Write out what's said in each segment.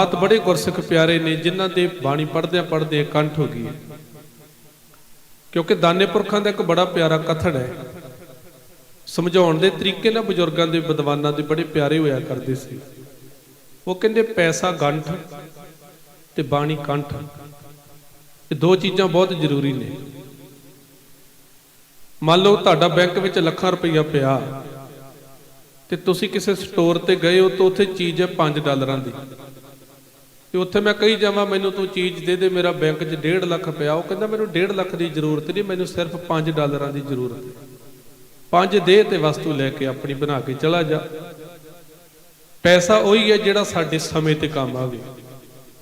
ਬਾਤ ਬੜੇ ਗੁਰਸਿੱਖ ਪਿਆਰੇ ਨੇ, ਜਿਨ੍ਹਾਂ ਦੇ ਬਾਣੀ ਪੜ੍ਹਦਿਆਂ ਪੜ੍ਹਦੇ ਕੰਠ ਹੋ ਗਈ ਕਿਉਂਕਿ ਦਾਨੇ ਪੁਰਖਾਂ ਦਾ ਇੱਕ ਬੜਾ ਪਿਆਰਾ ਕਥਨ ਹੈ। ਸਮਝਾਉਣ ਦੇ ਤਰੀਕੇ ਨਾਲ ਬਜ਼ੁਰਗਾਂ ਦੇ ਵਿਦਵਾਨਾਂ ਦੇ ਬੜੇ ਪਿਆਰੇ ਹੋਇਆ ਕਰਦੇ ਸੀ। ਉਹ ਕਹਿੰਦੇ, ਪੈਸਾ ਗੰਠ ਤੇ ਬਾਣੀ ਕੰਠ। ਇਹ ਦੋ ਚੀਜ਼ਾਂ ਬਹੁਤ ਜ਼ਰੂਰੀ ਨੇ। ਮੰਨ ਲਓ ਤੁਹਾਡਾ ਬੈਂਕ ਵਿੱਚ ਲੱਖਾਂ ਰੁਪਈਆ ਪਿਆ ਤੇ ਤੁਸੀਂ ਕਿਸੇ ਸਟੋਰ ਤੇ ਗਏ ਹੋ ਤਾਂ ਉੱਥੇ ਚੀਜ਼ ਹੈ 5 ਡਾਲਰਾਂ ਦੀ। ਤੇ ਉੱਥੇ ਮੈਂ ਕਹੀ ਜਾਵਾਂ, ਮੈਨੂੰ ਤੂੰ ਚੀਜ਼ ਦੇ ਦੇ, ਮੇਰਾ ਬੈਂਕ 'ਚ 1.5 ਲੱਖ ਪਿਆ। ਉਹ ਕਹਿੰਦਾ, ਮੈਨੂੰ 1.5 ਲੱਖ ਦੀ ਜ਼ਰੂਰਤ ਨਹੀਂ, ਮੈਨੂੰ ਸਿਰਫ 5 ਡਾਲਰਾਂ ਦੀ ਜ਼ਰੂਰਤ ਹੈ। ਪੰਜ ਦੇ ਤੇ ਵਸਤੂ ਲੈ ਕੇ ਆਪਣੀ ਬਣਾ ਕੇ ਚਲਾ ਜਾ। ਪੈਸਾ ਉਹੀ ਹੈ ਜਿਹੜਾ ਸਾਡੇ ਸਮੇਂ ਤੇ ਕੰਮ ਆਵੇ।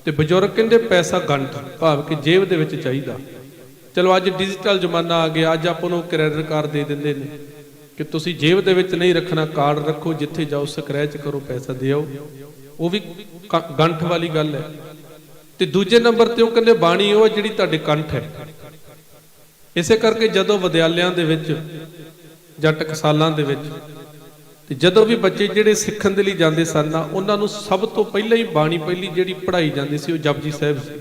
ਤੇ ਬਜ਼ੁਰਗ ਕਹਿੰਦੇ, ਪੈਸਾ ਗੰਠ ਭਾਵ ਕਿ ਜੇਬ ਦੇ ਵਿੱਚ ਚਾਹੀਦਾ। ਚਲੋ, ਅੱਜ ਡਿਜੀਟਲ ਜ਼ਮਾਨਾ ਆ ਗਿਆ, ਅੱਜ ਆਪਾਂ ਨੂੰ ਕ੍ਰੈਡਿਟ ਕਾਰਡ ਦੇ ਦਿੰਦੇ ਨੇ ਕਿ ਤੁਸੀਂ ਜੇਬ ਦੇ ਵਿੱਚ ਨਹੀਂ ਰੱਖਣਾ ਕਾਰਡ ਰੱਖੋ, ਜਿੱਥੇ ਜਾਓ ਸਕ੍ਰੈਚ ਕਰੋ, ਪੈਸਾ ਦਿਓ ਉਹ ਵੀ ਕੰਠ ਵਾਲੀ ਗੱਲ ਹੈ। ਤੇ ਦੂਜੇ ਨੰਬਰ ਤੇ ਉਹ ਕਹਿੰਦੇ, ਬਾਣੀ ਉਹ ਹੈ ਜਿਹੜੀ ਤੁਹਾਡੇ ਕੰਠ ਹੈ। ਇਸੇ ਕਰਕੇ ਜਦੋਂ ਵਿਦਿਆਲਿਆਂ ਦੇ ਵਿੱਚ ਜਾਂ ਟਕਸਾਲਾਂ ਦੇ ਵਿੱਚ ਤੇ ਜਦੋਂ ਵੀ ਬੱਚੇ ਜਿਹੜੇ ਸਿੱਖਣ ਦੇ ਲਈ ਜਾਂਦੇ ਸਨ ਨਾ, ਉਹਨਾਂ ਨੂੰ ਸਭ ਤੋਂ ਪਹਿਲਾਂ ਹੀ ਬਾਣੀ ਪਹਿਲੀ ਜਿਹੜੀ ਪੜ੍ਹਾਈ ਜਾਂਦੀ ਸੀ ਉਹ ਜਪਜੀ ਸਾਹਿਬ ਸੀ।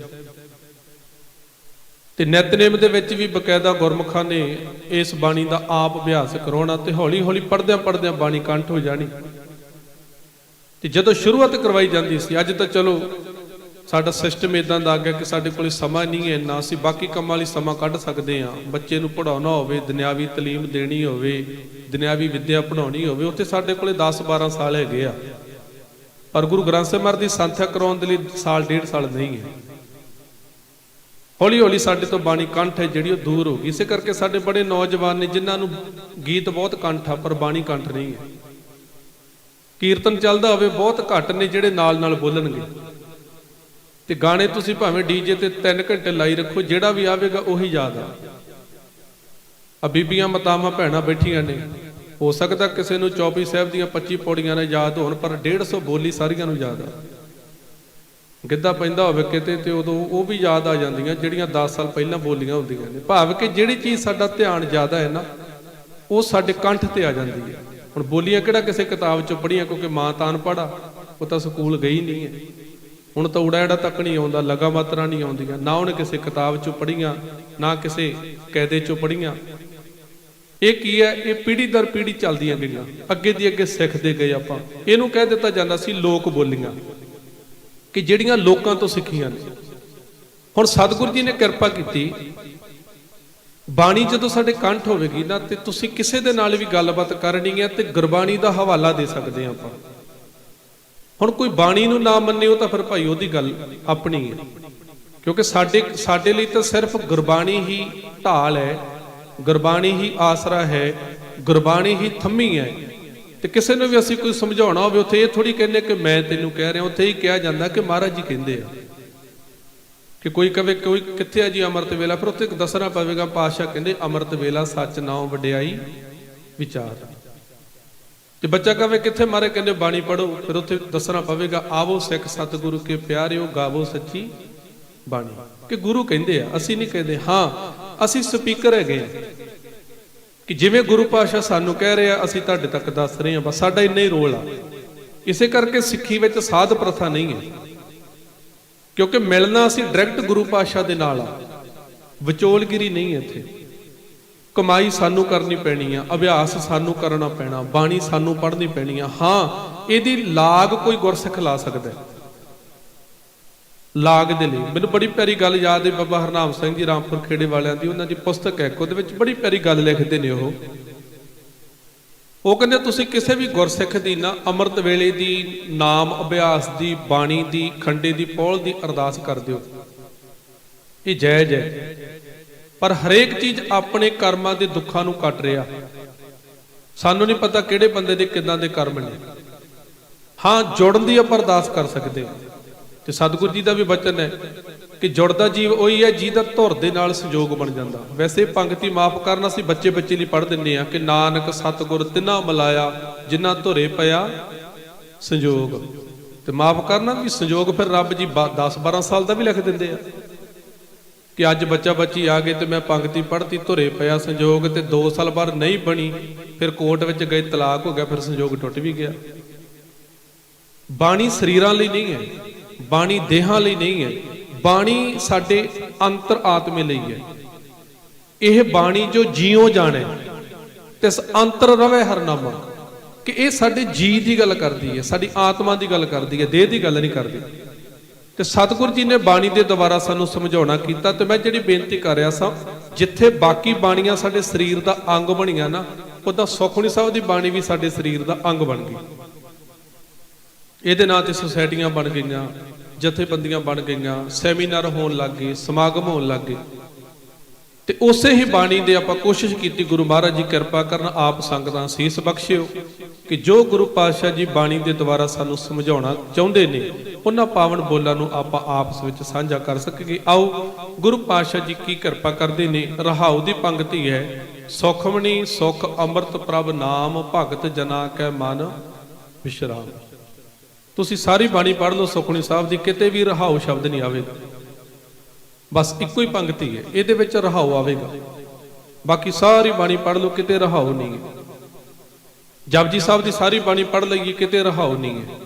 ਤੇ ਨਿਤਨੇਮ ਦੇ ਵਿੱਚ ਵੀ ਬਕਾਇਦਾ ਗੁਰਮੁਖਾਂ ਨੇ ਇਸ ਬਾਣੀ ਦਾ ਆਪ ਅਭਿਆਸ ਕਰਾਉਣਾ ਤੇ ਹੌਲੀ ਹੌਲੀ ਪੜ੍ਹਦਿਆਂ ਪੜ੍ਹਦਿਆਂ ਬਾਣੀ ਕੰਠ ਹੋ ਜਾਣੀ। ਤੇ ਜਦੋਂ ਸ਼ੁਰੂਆਤ ਕਰਵਾਈ ਜਾਂਦੀ ਸੀ, ਅੱਜ ਤਾਂ ਚਲੋ ਸਾਡਾ ਸਿਸਟਮ ਇਦਾਂ ਦਾ ਆ ਗਿਆ ਕਿ ਸਾਡੇ ਕੋਲੇ ਸਮਾਂ ਨਹੀਂ ਹੈ, ਨਾ ਅਸੀਂ ਬਾਕੀ ਕੰਮਾਂ ਲਈ ਸਮਾਂ ਕੱਢ ਸਕਦੇ ਹਾਂ। ਬੱਚੇ ਨੂੰ ਪੜਾਉਣਾ ਹੋਵੇ, ਦੁਨਿਆਵੀ ਤਾਲੀਮ ਦੇਣੀ ਹੋਵੇ, ਦੁਨਿਆਵੀ ਵਿੱਦਿਆ ਪੜਾਉਣੀ ਹੋਵੇ, ਉੱਥੇ ਸਾਡੇ ਕੋਲੇ 10 12 ਸਾਲ ਹੈਗੇ ਆ। ਪਰ ਗੁਰੂ ਗ੍ਰੰਥ ਸਾਹਿਬ ਮਹਾਰਾਜ ਦੀ ਸੰਥਿਆ ਕਰਾਉਣ ਦੇ ਲਈ ਸਾਲ, ਡੇਢ ਸਾਲ ਨਹੀਂ ਹੈ। ਹੌਲੀ ਹੌਲੀ ਸਾਡੇ ਤੋਂ ਬਾਣੀ ਕੰਠ ਹੈ, ਜਿਹੜੀ ਉਹ ਦੂਰ ਹੋ ਗਈ। ਇਸੇ ਕਰਕੇ ਸਾਡੇ ਬੜੇ ਨੌਜਵਾਨ ਨੇ, ਜਿਨ੍ਹਾਂ ਨੂੰ ਗੀਤ ਬਹੁਤ ਕੰਠ ਆ, ਪਰ ਬਾਣੀ ਕੰਠ ਨਹੀਂ ਹੈ। ਕੀਰਤਨ ਚੱਲਦਾ ਹੋਵੇ, ਬਹੁਤ ਘੱਟ ਨੇ ਜਿਹੜੇ ਨਾਲ ਨਾਲ ਬੋਲਣਗੇ। ਤੇ ਗਾਣੇ ਤੁਸੀਂ ਭਾਵੇਂ ਡੀਜੇ ਤੇ 3 ਘੰਟੇ ਲਾਈ ਰੱਖੋ, ਜਿਹੜਾ ਵੀ ਆਵੇਗਾ ਉਹੀ ਯਾਦ ਆ। ਆ ਬੀਬੀਆਂ ਮਤਾਵਾਂ ਭੈਣਾਂ ਬੈਠੀਆਂ ਨੇ। ਹੋ ਸਕਦਾ ਕਿਸੇ ਨੂੰ ਚੌਪੀ ਸਾਹਿਬ ਦੀਆਂ 25 ਪੌੜੀਆਂ ਨੇ ਯਾਦ ਹੋਣ, ਪਰ 150 ਬੋਲੀ ਸਾਰੀਆਂ ਨੂੰ ਯਾਦ ਆ। ਗਿੱਧਾ ਪੈਂਦਾ ਹੋਵੇ ਕਿਤੇ ਤੇ ਉਦੋਂ ਉਹ ਵੀ ਯਾਦ ਆ ਜਾਂਦੀਆਂ, ਜਿਹੜੀਆਂ 10 ਸਾਲ ਪਹਿਲਾਂ ਬੋਲੀਆਂ ਹੁੰਦੀਆਂ ਨੇ। ਭਾਵ ਕਿ ਜਿਹੜੀ ਚੀਜ਼ ਸਾਡਾ ਧਿਆਨ ਜ਼ਿਆਦਾ ਹੈ ਨਾ, ਉਹ ਸਾਡੇ ਕੰਠ ਤੇ ਆ ਜਾਂਦੀ ਹੈ। ਹੁਣ ਬੋਲੀਆਂ ਕਿਹੜਾ ਕਿਸੇ ਕਿਤਾਬ ਚੋਂ ਪੜ੍ਹੀਆਂ ਕਿਉਂਕਿ ਮਾਂ ਤਾਂ ਅਨਪੜ੍ਹ ਆ, ਉਹ ਤਾਂ ਸਕੂਲ ਗਈ ਨਹੀਂ ਹੈ। ਹੁਣ ਤਾਂ ਉੜਾ ਜਿਹੜਾ ਤੱਕ ਨਹੀਂ ਆਉਂਦਾ, ਲਗਾ ਮਾਤਰਾ ਨਹੀਂ ਆਉਂਦੀਆਂ, ਨਾ ਉਹਨੇ ਕਿਸੇ ਕਿਤਾਬ ਚੋਂ ਪੜ੍ਹੀਆਂ, ਨਾ ਕਿਸੇ ਕਾਇਦੇ ਚੋਂ ਪੜ੍ਹੀਆਂ। ਇਹ ਕੀ ਹੈ? ਇਹ ਪੀੜ੍ਹੀ ਦਰ ਪੀੜ੍ਹੀ ਚੱਲਦੀਆਂ ਗਈਆਂ। ਅੱਗੇ ਦੀ ਅੱਗੇ ਸਿੱਖਦੇ ਗਏ ਆਪਾਂ। ਇਹਨੂੰ ਕਹਿ ਦਿੱਤਾ ਜਾਂਦਾ ਸੀ ਲੋਕ ਬੋਲੀਆਂ। ਕਿ ਜਿਹੜੀਆਂ ਲੋਕਾਂ ਤੋਂ ਸਿੱਖੀਆਂ ਨੇ। ਹੁਣ ਸਤਿਗੁਰੂ ਜੀ ਨੇ ਕਿਰਪਾ ਕੀਤੀ ਬਾਣੀ ਜਦੋਂ ਸਾਡੇ ਕੰਠ ਹੋਵੇਗੀ ਨਾ, ਤੇ ਤੁਸੀਂ ਕਿਸੇ ਦੇ ਨਾਲ ਵੀ ਗੱਲਬਾਤ ਕਰਨੀ ਹੈ ਤੇ ਗੁਰਬਾਣੀ ਦਾ ਹਵਾਲਾ ਦੇ ਸਕਦੇ ਆ ਆਪਾਂ। ਹੁਣ ਕੋਈ ਬਾਣੀ ਨੂੰ ਨਾ ਮੰਨੇ ਉਹ ਤਾਂ ਫਿਰ ਭਾਈ ਉਹਦੀ ਗੱਲ ਆਪਣੀ ਹੈ। ਕਿਉਂਕਿ ਸਾਡੇ ਸਾਡੇ ਲਈ ਤਾਂ ਸਿਰਫ ਗੁਰਬਾਣੀ ਹੀ ਢਾਲ ਹੈ, ਗੁਰਬਾਣੀ ਹੀ ਆਸਰਾ ਹੈ, ਗੁਰਬਾਣੀ ਹੀ ਥੰਮੀ ਹੈ। ਤੇ ਕਿਸੇ ਨੂੰ ਵੀ ਅਸੀਂ ਕੋਈ ਸਮਝਾਉਣਾ ਹੋਵੇ, ਉੱਥੇ ਇਹ ਥੋੜੀ ਕਹਿੰਦੇ ਕਿ ਮੈਂ ਤੈਨੂੰ ਕਹਿ ਰਿਹਾ, ਉੱਥੇ ਹੀ ਕਿਹਾ ਜਾਂਦਾ ਕਿ ਮਹਾਰਾਜ ਜੀ ਕਹਿੰਦੇ ਆ। ਕਿ ਕੋਈ ਕਵੇ ਕੋਈ ਕਿੱਥੇ ਆ ਜੀ ਅੰਮ੍ਰਿਤ ਵੇਲਾ, ਫਿਰ ਉੱਥੇ ਦੱਸਣਾ ਪਵੇਗਾ, ਪਾਤਸ਼ਾਹ ਕਹਿੰਦੇ ਅੰਮ੍ਰਿਤ ਵੇਲਾ ਸੱਚ ਨਾਉ ਵਡਿਆਈ ਵਿਚਾਰ। ਤੇ ਬੱਚਾ ਕਵੇ ਕਿੱਥੇ ਮਾਰੇ, ਕਹਿੰਦੇ ਬਾਣੀ ਪੜੋ ਫਿਰ ਉੱਥੇ ਦੱਸਣਾ ਪਵੇਗਾ, ਆਵੋ ਸਿੱਖ ਸਤਿਗੁਰੂ ਕੇ ਪਿਆਰਿਓ, ਗਾਵੋ ਸੱਚੀ ਬਾਣੀ। ਕਿ ਗੁਰੂ ਕਹਿੰਦੇ ਆ, ਅਸੀਂ ਨਹੀਂ ਕਹਿੰਦੇ, ਹਾਂ, ਅਸੀਂ ਸਪੀਕਰ ਹੈਗੇ ਆ। ਕਿ ਜਿਵੇਂ ਗੁਰੂ ਪਾਸ਼ਾ ਸਾਨੂੰ ਕਹਿ ਰਿਹਾ ਅਸੀਂ ਤੁਹਾਡੇ ਤੱਕ ਦੱਸ ਰਹੇ ਹਾਂ ਬਸ ਸਾਡਾ ਇੰਨਾ ਹੀ ਰੋਲ ਆ। ਇਸੇ ਕਰਕੇ ਸਿੱਖੀ ਵਿੱਚ ਸਾਧ ਪ੍ਰਥਾ ਨਹੀਂ ਹੈ। ਕਿਉਂਕਿ ਮਿਲਣਾ ਅਸੀਂ ਡਾਇਰੈਕਟ ਗੁਰੂ ਪਾਸ਼ਾ ਦੇ ਨਾਲ ਆ। ਵਿਚੋਲਗਿਰੀ ਨਹੀਂ ਇੱਥੇ। ਕਮਾਈ ਸਾਨੂੰ ਕਰਨੀ ਪੈਣੀ ਆ, ਅਭਿਆਸ ਸਾਨੂੰ ਕਰਨਾ ਪੈਣਾ, ਬਾਣੀ ਸਾਨੂੰ ਪੜ੍ਹਨੀ ਪੈਣੀ ਆ। ਹਾਂ, ਇਹਦੀ ਲਾਗ ਕੋਈ ਗੁਰਸਿੱਖ ਲਾ ਸਕਦਾ ਲਾਗ ਦੇ ਲਈ। ਮੈਨੂੰ ਬੜੀ ਪਿਆਰੀ ਗੱਲ ਯਾਦ ਹੈ ਬਾਬਾ ਹਰਨਾਮ ਸਿੰਘ ਜੀ ਰਾਮਪੁਰ ਖੇੜੇ ਵਾਲਿਆਂ ਦੀ। ਉਹਨਾਂ ਦੀ ਪੁਸਤਕ ਹੈ ਉਹਦੇ ਵਿੱਚ ਬੜੀ ਪਿਆਰੀ ਗੱਲ ਲਿਖਦੇ ਨੇ ਉਹ। ਉਹ ਕਹਿੰਦੇ, ਤੁਸੀਂ ਕਿਸੇ ਵੀ ਗੁਰਸਿੱਖ ਦੀ ਨਾ, ਅੰਮ੍ਰਿਤ ਵੇਲੇ ਦੀ ਨਾਮ ਅਭਿਆਸ ਦੀ, ਬਾਣੀ ਦੀ, ਖੰਡੇ ਦੀ, ਪੌਲ ਦੀ ਅਰਦਾਸ ਕਰ ਦਿਓ। ਇਹ ਜਾਇਜ਼ ਹੈ। ਪਰ ਹਰੇਕ ਚੀਜ਼ ਆਪਣੇ ਕਰਮਾਂ ਦੇ ਦੁੱਖਾਂ ਨੂੰ ਕੱਟ ਰਿਹਾ। ਸਾਨੂੰ ਨਹੀਂ ਪਤਾ ਕਿਹੜੇ ਬੰਦੇ ਦੇ ਕਿਦਾਂ ਦੇ ਕਰਮ ਨੇ। ਹਾਂ, ਜੁੜਨ ਦੀ ਆਪਾਂ ਅਰਦਾਸ ਕਰ ਸਕਦੇ ਹਾਂ। ਤੇ ਸਤਿਗੁਰੂ ਜੀ ਦਾ ਵੀ ਬਚਨ ਹੈ ਕਿ ਜੁੜਦਾ ਜੀਵ ਉਹੀ ਹੈ ਜਿਹਦਾ ਧੁਰ ਦੇ ਨਾਲ ਸੰਯੋਗ ਬਣ ਜਾਂਦਾ। ਵੈਸੇ ਪੰਕਤੀ ਮਾਫ ਕਰਨ ਅਸੀਂ ਬੱਚੇ ਬੱਚੇ ਲਈ ਪੜ੍ਹ ਦਿੰਨੇ ਆ ਕਿ ਨਾਨਕ ਸਤਿਗੁਰ ਤਿਨਾ ਮਲਾਇਆ ਜਿਨ੍ਹਾਂ ਧੁਰੇ ਪਿਆ ਸੰਯੋਗ। ਤੇ ਮਾਫ ਕਰਨਾ ਵੀ ਸੰਜੋਗ ਫਿਰ ਰੱਬ ਜੀ 10 12 ਸਾਲ ਦਾ ਵੀ ਲਿਖ ਦਿੰਦੇ ਆ। ਕਿ ਅੱਜ ਬੱਚਾ ਬੱਚੀ ਆ ਗਏ ਤੇ ਮੈਂ ਪੰਕਤੀ ਪੜ੍ਹਤੀ, ਧੁਰੇ ਪਿਆ ਸੰਯੋਗ ਤੇ 2 ਸਾਲ ਬਾਅਦ ਨਹੀਂ ਬਣੀ, ਫਿਰ ਕੋਰਟ ਵਿੱਚ ਗਏ, ਤਲਾਕ ਹੋ ਗਿਆ, ਫਿਰ ਸੰਯੋਗ ਟੁੱਟ ਵੀ ਗਿਆ। ਬਾਣੀ ਸਰੀਰਾਂ ਲਈ ਨਹੀਂ ਹੈ। ਬਾਣੀ ਦੇਹਾਂ ਲਈ ਨਹੀਂ ਹੈ। ਬਾਣੀ ਸਾਡੇ ਅੰਤਰ ਆਤਮੇ ਲਈ ਹੈ। ਇਹ ਬਾਣੀ ਜੋ ਜਿਉ ਜਾਣੇ, ਤਿਸ ਅੰਤਰ ਰਵੇ ਹਰਨਾਮਾ ਕਿ ਇਹ ਸਾਡੇ ਜੀ ਦੀ ਗੱਲ ਕਰਦੀ ਹੈ, ਸਾਡੀ ਆਤਮਾ ਦੀ ਗੱਲ ਕਰਦੀ ਹੈ, ਦੇਹ ਦੀ ਗੱਲ ਨਹੀਂ ਕਰਦੀ। ਤੇ ਸਤਿਗੁਰ ਜੀ ਨੇ ਬਾਣੀ ਦੇ ਦੁਆਰਾ ਸਾਨੂੰ ਸਮਝਾਉਣਾ ਕੀਤਾ ਤੇ ਮੈਂ ਜਿਹੜੀ ਬੇਨਤੀ ਕਰ ਰਿਹਾ ਸਾਂ, ਜਿੱਥੇ ਬਾਕੀ ਬਾਣੀਆਂ ਸਾਡੇ ਸਰੀਰ ਦਾ ਅੰਗ ਬਣੀਆਂ ਨਾ, ਉਹਦਾ ਸੁਖਮਨੀ ਸਾਹਿਬ ਦੀ ਬਾਣੀ ਵੀ ਸਾਡੇ ਸਰੀਰ ਦਾ ਅੰਗ ਬਣ ਗਈ। ਇਹਦੇ ਨਾਂ ਤੇ ਸੁਸਾਇਟੀਆਂ ਬਣ ਗਈਆਂ ਜਥੇਬੰਦੀਆਂ ਬਣ ਗਈਆਂ, ਸੈਮੀਨਾਰ ਹੋਣ ਲੱਗ ਗਏ, ਸਮਾਗਮ ਹੋਣ ਲੱਗ ਗਏ। ਤੇ ਉਸੇ ਹੀ ਬਾਣੀ ਦੇ ਆਪਾਂ ਕੋਸ਼ਿਸ਼ ਕੀਤੀ, ਗੁਰੂ ਮਹਾਰਾਜ ਜੀ ਕਿਰਪਾ ਕਰਨ ਆਪ ਸੰਗਤਾਂ ਸੀਸ ਬਖਸ਼ਿਓ, ਕਿ ਜੋ ਗੁਰੂ ਪਾਤਸ਼ਾਹ ਜੀ ਬਾਣੀ ਦੇ ਦੁਆਰਾ ਸਾਨੂੰ ਸਮਝਾਉਣਾ ਚਾਹੁੰਦੇ ਨੇ, ਉਹਨਾਂ ਪਾਵਨ ਬੋਲਾਂ ਨੂੰ ਆਪਾਂ ਆਪਸ ਵਿੱਚ ਸਾਂਝਾ ਕਰ ਸਕੀਏ। ਆਓ, ਗੁਰੂ ਪਾਤਸ਼ਾਹ ਜੀ ਕੀ ਕਿਰਪਾ ਕਰਦੇ ਨੇ, ਰਹਾਉ ਦੀ ਪੰਕਤੀ ਹੈ, ਸੁਖਮਣੀ ਸੁਖ ਅੰਮ੍ਰਿਤ ਪ੍ਰਭ ਨਾਮ ਭਗਤ ਜਨਾ ਕੈ ਮਨ ਵਿਸ਼ਰਾਮ। ਤੁਸੀਂ ਸਾਰੀ ਬਾਣੀ ਪੜ੍ਹ ਲਓ ਸੁਖਣੀ ਸਾਹਿਬ ਦੀ, ਕਿਤੇ ਵੀ ਰਹਾਉ ਸ਼ਬਦ ਨਹੀਂ ਆਵੇਗਾ। ਬਸ ਇੱਕੋ ਹੀ ਪੰਕਤੀ ਹੈ, ਇਹਦੇ ਵਿੱਚ ਰਹਾਉ ਆਵੇਗਾ। ਬਾਕੀ ਸਾਰੀ ਬਾਣੀ ਪੜ੍ਹ ਲਓ, ਕਿਤੇ ਰਹਾਉ ਨਹੀਂ ਹੈ। ਜਪਜੀ ਸਾਹਿਬ ਦੀ ਸਾਰੀ ਬਾਣੀ ਪੜ੍ਹ ਲਈਏ, ਕਿਤੇ ਰਹਾਉ ਨਹੀਂ ਹੈ।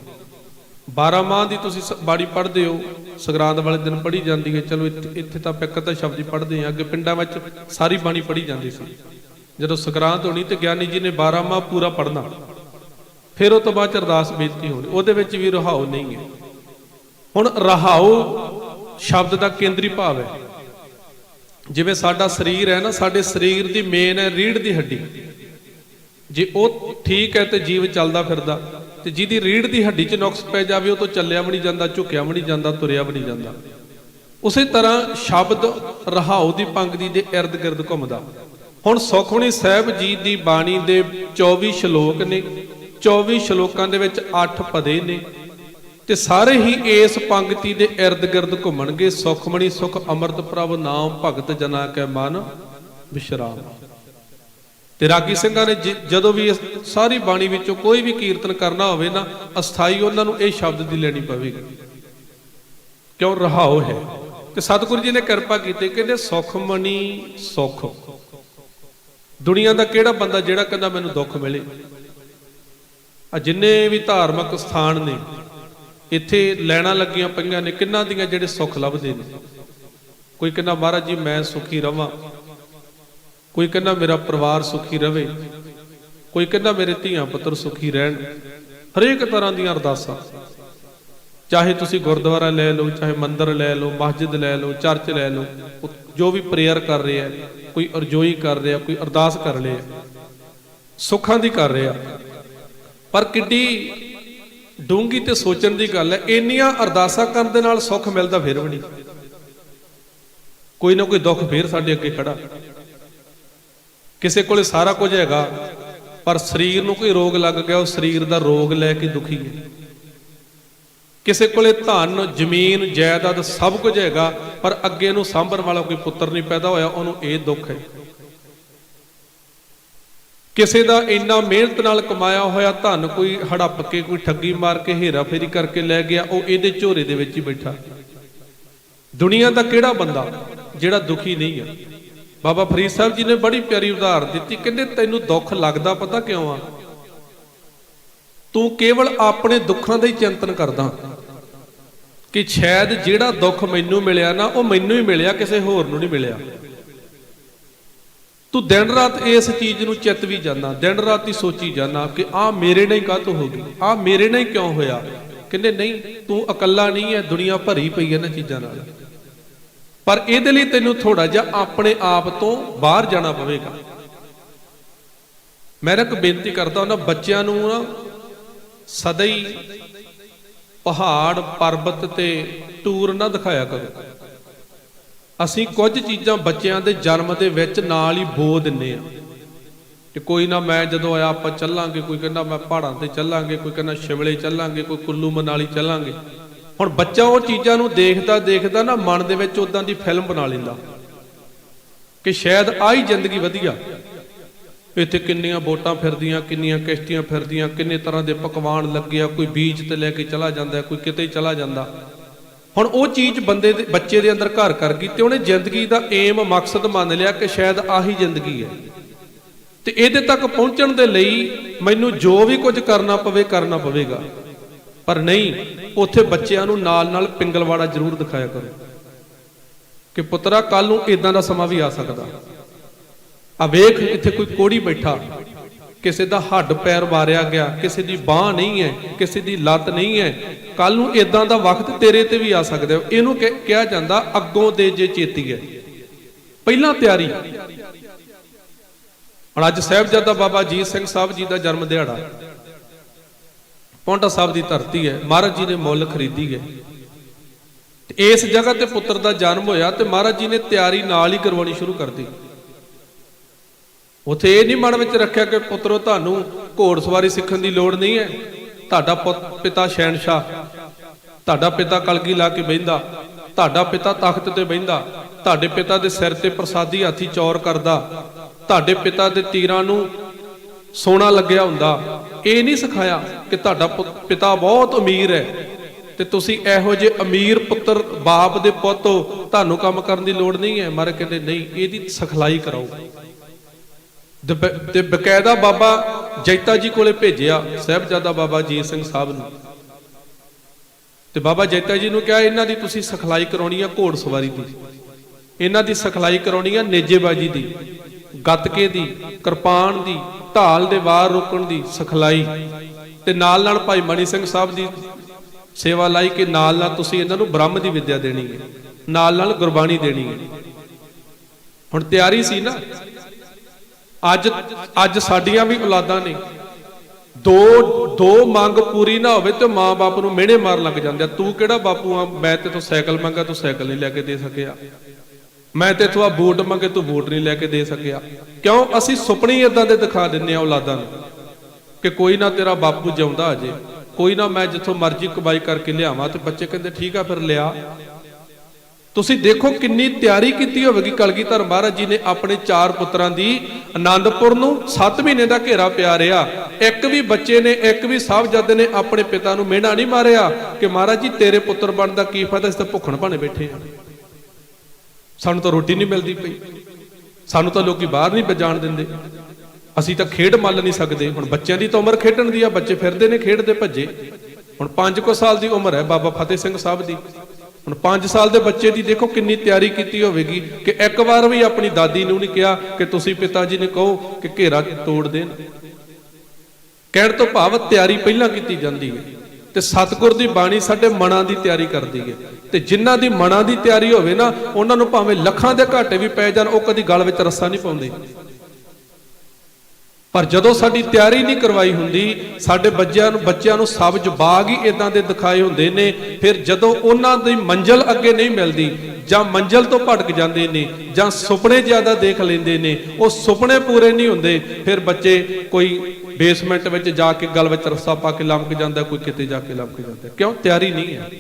12 ਮਾਹ ਦੀ ਤੁਸੀਂ ਬਾਣੀ ਪੜ੍ਹਦੇ ਹੋ, ਸੰਗਰਾਂਦ ਵਾਲੇ ਦਿਨ ਪੜ੍ਹੀ ਜਾਂਦੀ ਹੈ। ਚਲੋ ਇੱਥੇ ਤਾਂ ਆਪਾਂ ਇੱਕ ਅੱਧਾ ਸ਼ਬਦ ਹੀ ਪੜ੍ਹਦੇ ਹਾਂ। ਅੱਗੇ ਪਿੰਡਾਂ ਵਿੱਚ ਸਾਰੀ ਬਾਣੀ ਪੜ੍ਹੀ ਜਾਂਦੀ ਸੀ। ਜਦੋਂ ਸੰਗਰਾਂਦ ਹੋਣੀ ਤੇ ਗਿਆਨੀ ਜੀ ਨੇ 12 ਮਾਹ ਪੂਰਾ ਪੜ੍ਹਨਾ। ਫਿਰ ਉਹ ਤੋਂ ਬਾਅਦ ਚ ਅਰਦਾਸ ਬੇਨਤੀ ਹੋਣੀ, ਉਹਦੇ ਵਿੱਚ ਵੀ ਰਹਾਉ ਨਹੀਂ ਹੈ। ਹੁਣ ਰਹਾਉ ਸ਼ਬਦ ਦਾ ਕੇਂਦਰੀ ਭਾਵ ਹੈ। ਜਿਵੇਂ ਸਾਡਾ ਸਰੀਰ ਹੈ ਨਾ, ਸਾਡੇ ਸਰੀਰ ਦੀ ਮੇਨ ਹੈ ਰੀੜ ਦੀ ਹੱਡੀ। ਜੇ ਉਹ ਠੀਕ ਹੈ ਤੇ ਜੀਵ ਚੱਲਦਾ ਫਿਰਦਾ, ਤੇ ਜਿਹਦੀ ਰੀੜ ਦੀ ਹੱਡੀ 'ਚ ਨੁਕਸ ਪੈ ਜਾਵੇ, ਉਹ ਤੋਂ ਚੱਲਿਆ ਵੀ ਨਹੀਂ ਜਾਂਦਾ, ਝੁਕਿਆ ਵੀ ਨਹੀਂ ਜਾਂਦਾ, ਤੁਰਿਆ ਵੀ ਨਹੀਂ ਜਾਂਦਾ। ਉਸੇ ਤਰ੍ਹਾਂ ਸ਼ਬਦ ਰਹਾਉ ਦੀ ਪੰਕਤੀ ਦੇ ird ਗਿਰਦ ਘੁੰਮਦਾ। ਹੁਣ ਸੁਖਮਣੀ ਸਾਹਿਬ ਜੀ ਦੀ ਬਾਣੀ ਦੇ 24 ਸ਼ਲੋਕ ਨੇ 24 ਸ਼ਲੋਕਾਂ ਦੇ ਵਿੱਚ 8 ਪਦੇ ਨੇ ਤੇ ਸਾਰੇ ਹੀ ਇਸ ਪੰਕਤੀ ਦੇ ird ਗਿਰਦ ਘੁੰਮਣਗੇ, ਸੁਖਮਣੀ, ਸੁਖ, ਅੰਮ੍ਰਿਤ ਪ੍ਰਭ, ਨਾਮ, ਭਗਤ, ਜਨਾ, ਕੈ ਮਨ, ਵਿਸ਼ਰਾਮ। ਤੇ ਰਾਗੀ ਸਿੰਘਾਂ ਨੇ ਜਦੋਂ ਵੀ ਇਸ ਸਾਰੀ ਬਾਣੀ ਵਿੱਚੋਂ ਕੋਈ ਵੀ ਕੀਰਤਨ ਕਰਨਾ ਹੋਵੇ ਨਾ, ਅਸਥਾਈ ਉਹਨਾਂ ਨੂੰ ਇਹ ਸ਼ਬਦ ਦੀ ਲੈਣੀ ਪਵੇਗੀ। ਕਿਉਂ? ਰਹਾਉ ਹੈ। ਕਿ ਸਤਿਗੁਰੂ ਜੀ ਨੇ ਕਿਰਪਾ ਕੀਤੀ, ਕਹਿੰਦੇ ਸੁਖਮਣੀ ਸੁਖ। ਦੁਨੀਆ ਦਾ ਕਿਹੜਾ ਬੰਦਾ ਜਿਹੜਾ ਕਹਿੰਦਾ ਮੈਨੂੰ ਦੁੱਖ ਮਿਲੇ? ਆ ਜਿੰਨੇ ਵੀ ਧਾਰਮਿਕ ਸਥਾਨ ਨੇ, ਇੱਥੇ ਲੈਣਾ ਲੱਗੀਆਂ ਪਈਆਂ ਨੇ, ਕਿੰਨਾਂ ਦੀਆਂ ਜਿਹੜੇ ਸੁੱਖ ਲੱਭਦੇ ਨੇ? ਕੋਈ ਕਹਿੰਦਾ, ਮਹਾਰਾਜ ਜੀ, ਮੈਂ ਸੁਖੀ ਰਵਾਂ। ਕੋਈ ਕਹਿੰਦਾ, ਮੇਰਾ ਪਰਿਵਾਰ ਸੁਖੀ ਰਵੇ। ਕੋਈ ਕਹਿੰਦਾ, ਮੇਰੇ ਧੀਆਂ ਪੁੱਤਰ ਸੁਖੀ ਰਹਿਣ। ਹਰੇਕ ਤਰ੍ਹਾਂ ਦੀਆਂ ਅਰਦਾਸਾਂ। ਚਾਹੇ ਤੁਸੀਂ ਗੁਰਦੁਆਰਾ ਲੈ ਲਓ, ਚਾਹੇ ਮੰਦਿਰ ਲੈ ਲਓ, ਮਸਜਿਦ ਲੈ ਲਓ, ਚਰਚ ਲੈ ਲਓ ਜੋ ਵੀ ਪ੍ਰੇਅਰ ਕਰ ਰਿਹਾ, ਕੋਈ ਅਰਜ਼ੋਈ ਕਰ ਰਿਹਾ, ਕੋਈ ਅਰਦਾਸ ਕਰ ਰਿਹਾ, ਸੁੱਖਾਂ ਦੀ ਕਰ ਰਿਹਾ। ਪਰ ਕਿੱਡੀ ਡੂੰਗੀ ਤੇ ਸੋਚਣ ਦੀ ਗੱਲ ਹੈ, ਇੰਨੀਆਂ ਅਰਦਾਸਾਂ ਕਰਨ ਦੇ ਨਾਲ ਸੁੱਖ ਮਿਲਦਾ ਫਿਰ ਵੀ ਨਹੀਂ। ਕੋਈ ਨਾ ਕੋਈ ਦੁੱਖ ਫੇਰ ਸਾਡੇ ਅੱਗੇ ਖੜਾ। ਕਿਸੇ ਕੋਲੇ ਸਾਰਾ ਕੁਝ ਹੈਗਾ, ਪਰ ਸਰੀਰ ਨੂੰ ਕੋਈ ਰੋਗ ਲੱਗ ਗਿਆ, ਉਹ ਸਰੀਰ ਦਾ ਰੋਗ ਲੈ ਕੇ ਦੁਖੀ ਹੈ। ਕਿਸੇ ਕੋਲੇ ਧਨ, ਜ਼ਮੀਨ, ਜਾਇਦਾਦ ਸਭ ਕੁਝ ਹੈਗਾ, ਪਰ ਅੱਗੇ ਨੂੰ ਸਾਂਭਣ ਵਾਲਾ ਕੋਈ ਪੁੱਤਰ ਨਹੀਂ ਪੈਦਾ ਹੋਇਆ, ਉਹਨੂੰ ਇਹ ਦੁੱਖ ਹੈ। ਕਿਸੇ ਦਾ ਇੰਨਾ ਮਿਹਨਤ ਨਾਲ ਕਮਾਇਆ ਹੋਇਆ ਧਨ ਕੋਈ ਹੜੱਪ ਕੇ, ਕੋਈ ਠੱਗੀ ਮਾਰ ਕੇ, ਹੇਰਾ ਫੇਰੀ ਕਰਕੇ ਲੈ ਗਿਆ, ਉਹ ਇਹਦੇ ਝੋਰੇ ਦੇ ਵਿੱਚ ਹੀ ਬੈਠਾ। ਦੁਨੀਆ ਦਾ ਕਿਹੜਾ ਬੰਦਾ ਜਿਹੜਾ ਦੁਖੀ ਨਹੀਂ ਹੈ ਬਾਬਾ ਫਰੀਦ ਸਾਹਿਬ ਜੀ ਨੇ ਬੜੀ ਪਿਆਰੀ ਉਦਾਹਰਨ ਦਿੱਤੀ, ਕਹਿੰਦੇ ਤੈਨੂੰ ਦੁੱਖ ਲੱਗਦਾ ਪਤਾ ਕਿਉਂ ਆ? ਤੂੰ ਕੇਵਲ ਆਪਣੇ ਦੁੱਖਾਂ ਦਾ ਹੀ ਚਿੰਤਨ ਕਰਦਾ। ਕਿ ਸ਼ਾਇਦ ਜਿਹੜਾ ਦੁੱਖ ਮੈਨੂੰ ਮਿਲਿਆ ਨਾ, ਉਹ ਮੈਨੂੰ ਹੀ ਮਿਲਿਆ, ਕਿਸੇ ਹੋਰ ਨੂੰ ਨਹੀਂ ਮਿਲਿਆ। ਤੂੰ ਦਿਨ ਰਾਤ ਇਸ ਚੀਜ਼ ਨੂੰ ਚਿੱਤ ਵੀ ਜਾਂਦਾ, ਦਿਨ ਰਾਤ ਹੀ ਸੋਚੀ ਜਾਂਦਾ ਕਿ ਆ ਮੇਰੇ ਨਾਲ ਹੀ ਕਾਹਤੋਂ ਹੋ ਗਈ ਆ ਮੇਰੇ ਨਾਲ ਹੀ ਕਿਉਂ ਹੋਇਆ? ਕਹਿੰਦੇ ਨਹੀਂ, ਤੂੰ ਇਕੱਲਾ ਨਹੀਂ ਹੈ, ਦੁਨੀਆ ਭਰੀ ਪਈ ਹੈ ਇਹਨਾਂ ਚੀਜ਼ਾਂ ਨਾਲ। ਪਰ ਇਹਦੇ ਲਈ ਤੈਨੂੰ ਥੋੜਾ ਜਿਹਾ ਆਪਣੇ ਆਪ ਤੋਂ ਬਾਹਰ ਜਾਣਾ ਪਵੇਗਾ। ਮੈਂ ਇੱਕ ਬੇਨਤੀ ਕਰਦਾ ਉਹਨਾਂ ਬੱਚਿਆਂ ਨੂੰ ਨਾ ਸਦਾ ਹੀ ਪਹਾੜ, ਪਰਬਤ ਤੇ ਟੂਰ ਨਾ ਦਿਖਾਇਆ ਕਰੋ। ਅਸੀਂ ਕੁਝ ਚੀਜ਼ਾਂ ਬੱਚਿਆਂ ਦੇ ਜਨਮ ਦੇ ਵਿੱਚ ਨਾਲ ਹੀ ਬੋ ਦਿੰਨੇ ਆ। ਕਿ ਕੋਈ ਨਾ ਮੈਂ ਜਦੋਂ ਆਇਆ ਆਪਾਂ ਚੱਲਾਂਗੇ, ਕੋਈ ਕਹਿੰਦਾ ਮੈਂ ਪਹਾੜਾਂ ਤੇ ਚੱਲਾਂਗੇ, ਕੋਈ ਕਹਿੰਦਾ ਸ਼ਿਮਲੇ ਚੱਲਾਂਗੇ, ਕੋਈ ਕੁੱਲੂ ਮਨਾਲੀ ਚੱਲਾਂਗੇ। ਹੁਣ ਬੱਚਾ ਉਹ ਚੀਜ਼ਾਂ ਨੂੰ ਦੇਖਦਾ ਦੇਖਦਾ ਨਾ ਮਨ ਦੇ ਵਿੱਚ ਉਦਾਂ ਦੀ ਫਿਲਮ ਬਣਾ ਲੈਂਦਾ ਕਿ ਸ਼ਾਇਦ ਆਹੀ ਜ਼ਿੰਦਗੀ ਵਧੀਆ। ਇੱਥੇ ਕਿੰਨੀਆਂ ਬੋਟਾਂ ਫਿਰਦੀਆਂ, ਕਿੰਨੀਆਂ ਕਿਸ਼ਤੀਆਂ ਫਿਰਦੀਆਂ, ਕਿੰਨੇ ਤਰ੍ਹਾਂ ਦੇ ਪਕਵਾਨ ਲੱਗੇ ਆ, ਕੋਈ ਬੀਚ ਤੇ ਲੈ ਕੇ ਚਲਾ ਜਾਂਦਾ, ਕੋਈ ਕਿਤੇ ਚਲਾ ਜਾਂਦਾ। ਹੁਣ ਉਹ ਚੀਜ਼ ਬੰਦੇ ਦੇ ਬੱਚੇ ਦੇ ਅੰਦਰ ਘਰ ਕਰ ਗਈ ਤੇ ਉਹਨੇ ਜ਼ਿੰਦਗੀ ਦਾ ਏਮ ਮਕਸਦ ਮੰਨ ਲਿਆ ਕਿ ਸ਼ਾਇਦ ਆਹੀ ਜ਼ਿੰਦਗੀ ਹੈ। ਤੇ ਇਹਦੇ ਤੱਕ ਪਹੁੰਚਣ ਦੇ ਲਈ ਮੈਨੂੰ ਜੋ ਵੀ ਕੁਝ ਕਰਨਾ ਪਵੇ, ਕਰਨਾ ਪਵੇਗਾ। ਪਰ ਨਹੀਂ, ਉੱਥੇ ਬੱਚਿਆਂ ਨੂੰ ਨਾਲ ਨਾਲ ਪਿੰਗਲਵਾੜਾ ਜ਼ਰੂਰ ਦਿਖਾਇਆ ਕਰੋ। ਕਿ ਪੁੱਤਰਾ ਕੱਲ ਨੂੰ ਇਦਾਂ ਦਾ ਸਮਾਂ ਵੀ ਆ ਸਕਦਾ। ਆ ਵੇਖ, ਇੱਥੇ ਕੋਈ ਕੋੜੀ ਬੈਠਾ। ਕਿਸੇ ਦਾ ਹੱਡ ਪੈਰ ਵਾਰਿਆ ਗਿਆ, ਕਿਸੇ ਦੀ ਬਾਹ ਨਹੀਂ ਹੈ, ਕਿਸੇ ਦੀ ਲੱਤ ਨਹੀਂ ਹੈ ਕੱਲ ਨੂੰ ਇਦਾਂ ਦਾ ਵਕਤ ਤੇਰੇ ਤੇ ਵੀ ਆ ਸਕਦਾ ਹੈ। ਇਹਨੂੰ ਕਿਹਾ ਜਾਂਦਾ ਅੱਗੋਂ ਦੇ ਜੇ ਚੇਤੀ ਹੈ। ਪਹਿਲਾਂ ਤਿਆਰੀ। ਹੁਣ ਅੱਜ ਸਾਹਿਬਜ਼ਾਦਾ ਬਾਬਾ ਜੀਤ ਸਿੰਘ ਸਾਹਿਬ ਜੀ ਦਾ ਜਨਮ ਦਿਹਾੜਾ। ਪੌਂਟਾ ਸਾਹਿਬ ਦੀ ਧਰਤੀ ਹੈ, ਮਹਾਰਾਜ ਜੀ ਨੇ ਮੁੱਲ ਖਰੀਦੀ ਹੈ। ਇਸ ਜਗ੍ਹਾ ਤੇ ਪੁੱਤਰ ਦਾ ਜਨਮ ਹੋਇਆ ਤੇ ਮਹਾਰਾਜ ਜੀ ਨੇ ਤਿਆਰੀ ਨਾਲ ਹੀ ਕਰਵਾਉਣੀ ਸ਼ੁਰੂ ਕਰਤੀ ਉਥੇ ਇਹ ਨਹੀਂ ਮਨ ਵਿੱਚ ਰੱਖਿਆ ਕਿ ਪੁੱਤਰੋ, ਤੁਹਾਨੂੰ ਘੋੜਸਵਾਰੀ ਸਿੱਖਣ ਦੀ ਲੋੜ ਨਹੀਂ ਹੈ। ਤੁਹਾਡਾ ਪੁੱਤ- ਪਿਤਾ ਸ਼ਹਿਨशाह ਤੁਹਾਡਾ ਪਿਤਾ ਕਲਗੀ ਲਾ ਕੇ ਬਹਿੰਦਾ, ਤੁਹਾਡਾ ਪਿਤਾ ਤਖਤ ਤੇ ਬਹਿੰਦਾ, ਤੁਹਾਡੇ ਪਿਤਾ ਦੇ ਸਿਰ ਤੇ ਪ੍ਰਸਾਦੀ ਹਾਥੀ ਚੌਰ ਕਰਦਾ, ਤੁਹਾਡੇ ਪਿਤਾ ਦੇ ਤੀਰਾਂ ਨੂੰ ਸੋਨਾ ਲੱਗਿਆ ਹੁੰਦਾ। ਇਹ ਨਹੀਂ ਸਿਖਾਇਆ ਕਿ ਤੁਹਾਡਾ ਪੁੱਤ- ਪਿਤਾ ਬਹੁਤ ਅਮੀਰ ਹੈ ਤੇ ਤੁਸੀਂ ਇਹੋ ਜਿਹੇ ਅਮੀਰ ਪੁੱਤਰ, ਬਾਪ ਦੇ ਪੁੱਤ ਹੋ, ਤੁਹਾਨੂੰ ਕੰਮ ਕਰਨ ਦੀ ਲੋੜ ਨਹੀਂ ਹੈ। ਮਾਰੇ ਕਹਿੰਦੇ, ਨਹੀਂ, ਇਹਦੀ ਸਿਖਲਾਈ ਕਰਾਓ। ਤੇ ਤੇ ਬਕਾਇਦਾ ਬਾਬਾ ਜੈਤਾ ਜੀ ਕੋਲੇ ਭੇਜਿਆ ਸਾਹਿਬਜ਼ਾਦਾ ਬਾਬਾ ਜੀ ਸਿੰਘ ਸਾਹਿਬ ਨੂੰ। ਤੇ ਬਾਬਾ ਜੈਤਾ ਜੀ ਨੂੰ ਕਿਹਾ, ਇਹਨਾਂ ਦੀ ਤੁਸੀਂ ਸਿਖਲਾਈ ਕਰਾਉਣੀ ਆ ਘੋੜ ਸਵਾਰੀ ਦੀ। ਇਹਨਾਂ ਦੀ ਸਿਖਲਾਈ ਕਰਾਉਣੀ ਆ ਨੇਜੇਬਾਜੀ ਦੀ, ਗੱਤਕੇ ਦੀ, ਕਿਰਪਾਨ ਦੀ, ਢਾਲ ਦੇ ਵਾਰ ਰੋਕਣ ਦੀ ਸਿਖਲਾਈ। ਤੇ ਨਾਲ ਨਾਲ ਭਾਈ ਮਣੀ ਸਿੰਘ ਸਾਹਿਬ ਦੀ ਸੇਵਾ ਲਈ ਕਿ ਨਾਲ ਨਾਲ ਤੁਸੀਂ ਇਹਨਾਂ ਨੂੰ ਬ੍ਰਹਮ ਦੀ ਵਿੱਦਿਆ ਦੇਣੀ ਹੈ, ਨਾਲ ਨਾਲ ਗੁਰਬਾਣੀ ਦੇਣੀ ਹੈ। ਹੁਣ ਤਿਆਰੀ ਸੀ ਨਾ ਅੱਜ ਅੱਜ ਸਾਡੀਆਂ ਵੀ ਔਲਾਦਾਂ ਨੇ। ਦੋ ਦੋ ਮੰਗ ਪੂਰੀ ਨਾ ਹੋਵੇ ਤੇ ਮਾਂ-ਬਾਪ ਨੂੰ ਮਿਹਣੇ ਮਾਰਨ ਲੱਗ ਜਾਂਦੇ ਆ। ਤੂੰ ਕਿਹੜਾ ਬਾਪੂ ਆ? ਮੈਂ ਤੇ ਤੋਂ ਸਾਈਕਲ ਮੰਗਾ ਤੂੰ ਸਾਈਕਲ ਨਹੀਂ ਲੈ ਕੇ ਦੇ ਸਕਿਆ। ਮੈਂ ਤੇ ਆ ਬੂਟ ਮੰਗੇ, ਤੂੰ ਬੂਟ ਨਹੀਂ ਲੈ ਕੇ ਦੇ ਸਕਿਆ। ਕਿਉਂ? ਅਸੀਂ ਸੁਪਨੇ ਹੀ ਇਦਾਂ ਦੇ ਦਿਖਾ ਦਿੰਨੇ ਆ ਔਲਾਦਾਂ ਨੂੰ ਕਿ ਕੋਈ ਨਾ ਤੇਰਾ ਬਾਪੂ ਜਿਉਂਦਾ ਅਜੇ ਕੋਈ ਨਾ ਮੈਂ ਜਿੱਥੋਂ ਮਰਜ਼ੀ ਕਮਾਈ ਕਰਕੇ ਲਿਆਵਾਂ ਤੇ ਬੱਚੇ ਕਹਿੰਦੇ, ਠੀਕ ਆ, ਫਿਰ ਲਿਆ। ਤੁਸੀਂ ਦੇਖੋ ਕਿੰਨੀ ਤਿਆਰੀ ਕੀਤੀ ਹੋਵੇਗੀ ਕਲਗੀਧਰ ਮਹਾਰਾਜ ਜੀ ਨੇ ਆਪਣੇ ਚਾਰ ਪੁੱਤਰਾਂ ਦੀ। ਆਨੰਦਪੁਰ ਨੂੰ 7 ਮਹੀਨੇ ਦਾ ਘੇਰਾ ਪਿਆ ਰਿਹਾ। ਇੱਕ ਵੀ ਬੱਚੇ ਨੇ, ਇੱਕ ਵੀ ਸਾਹਿਬਜ਼ਾਦੇ ਨੇ ਆਪਣੇ ਪਿਤਾ ਨੂੰ ਮਿਹਣਾ ਨਹੀਂ ਮਾਰਿਆ ਕਿ ਮਹਾਰਾਜ ਜੀ, ਤੇਰੇ ਪੁੱਤਰ ਬਣਨ ਦਾ ਕੀ ਫਾਇਦਾ? ਇਸ ਤੇ ਭੁੱਖਣ ਭਾਣੇ ਬੈਠੇ ਆ ਸਾਨੂੰ ਤਾਂ ਰੋਟੀ ਨਹੀਂ ਮਿਲਦੀ ਪਈ। ਸਾਨੂੰ ਤਾਂ ਲੋਕੀ ਬਾਹਰ ਨਹੀਂ ਜਾਣ ਦਿੰਦੇ। ਅਸੀਂ ਤਾਂ ਖੇਡ ਮੱਲ ਨਹੀਂ ਸਕਦੇ। ਹੁਣ ਬੱਚਿਆਂ ਦੀ ਤਾਂ ਉਮਰ ਖੇਡਣ ਦੀ ਆ, ਬੱਚੇ ਫਿਰਦੇ ਨੇ, ਖੇਡਦੇ ਭੱਜੇ। ਹੁਣ 5 ਕੁ ਸਾਲ ਦੀ ਉਮਰ ਹੈ ਬਾਬਾ ਫਤਿਹ ਸਿੰਘ ਸਾਹਿਬ ਦੀ। ਹੁਣ 5 ਸਾਲ ਦੇ ਬੱਚੇ ਦੀ ਦੇਖੋ ਕਿੰਨੀ ਤਿਆਰੀ ਕੀਤੀ ਹੋਵੇਗੀ ਕਿ ਇੱਕ ਵਾਰ ਵੀ ਆਪਣੀ ਦਾਦੀ ਨੂੰ ਨਹੀਂ ਕਿਹਾ ਕਿ ਤੁਸੀਂ ਪਿਤਾ ਜੀ ਨੇ ਕਹੋ ਕਿ ਘੇਰਾ ਤੋੜ ਦੇਣ। ਕਹਿਣ ਤੋਂ ਭਾਵ ਤਿਆਰੀ ਪਹਿਲਾਂ ਕੀਤੀ ਜਾਂਦੀ ਹੈ ਤੇ ਸਤਿਗੁਰ ਦੀ ਬਾਣੀ ਸਾਡੇ ਮਨਾਂ ਦੀ ਤਿਆਰੀ ਕਰਦੀ ਹੈ ਤੇ ਜਿਨ੍ਹਾਂ ਦੀ ਮਨਾਂ ਦੀ ਤਿਆਰੀ ਹੋਵੇ ਨਾ, ਉਹਨਾਂ ਨੂੰ ਭਾਵੇਂ ਲੱਖਾਂ ਦੇ ਘਾਟੇ ਵੀ ਪੈ ਜਾਣ, ਉਹ ਕਦੀ ਗਲ ਵਿੱਚ ਰੱਸਾ ਨਹੀਂ ਪਾਉਂਦੇ। ਪਰ ਜਦੋਂ ਸਾਡੀ ਤਿਆਰੀ ਨਹੀਂ ਕਰਵਾਈ ਹੁੰਦੀ, ਸਾਡੇ ਬੱਚਿਆਂ ਨੂੰ ਬੱਚਿਆਂ ਨੂੰ ਸਬਜ ਬਾਗ ਹੀ ਇਦਾਂ ਦੇ ਦਿਖਾਏ ਹੁੰਦੇ ਨੇ, ਫਿਰ ਜਦੋਂ ਉਹਨਾਂ ਦੀ ਮੰਜ਼ਲ ਅੱਗੇ ਨਹੀਂ ਮਿਲਦੀ, ਜਾਂ ਮੰਜ਼ਲ ਤੋਂ ਭਟਕ ਜਾਂਦੇ ਨੇ, ਜਾਂ ਸੁਪਨੇ ਜ਼ਿਆਦਾ ਦੇਖ ਲੈਂਦੇ ਨੇ, ਉਹ ਸੁਪਨੇ ਪੂਰੇ ਨਹੀਂ ਹੁੰਦੇ, ਫਿਰ ਬੱਚੇ ਕੋਈ ਬੇਸਮੈਂਟ ਵਿੱਚ ਜਾ ਕੇ ਗਲ ਵਿੱਚ ਰੱਸਾ ਪਾ ਕੇ ਲੰਮਕ ਜਾਂਦਾ, ਕੋਈ ਕਿਤੇ ਜਾ ਕੇ ਲੰਮਕ ਜਾਂਦਾ। ਕਿਉਂ? ਤਿਆਰੀ ਨਹੀਂ ਹੈ।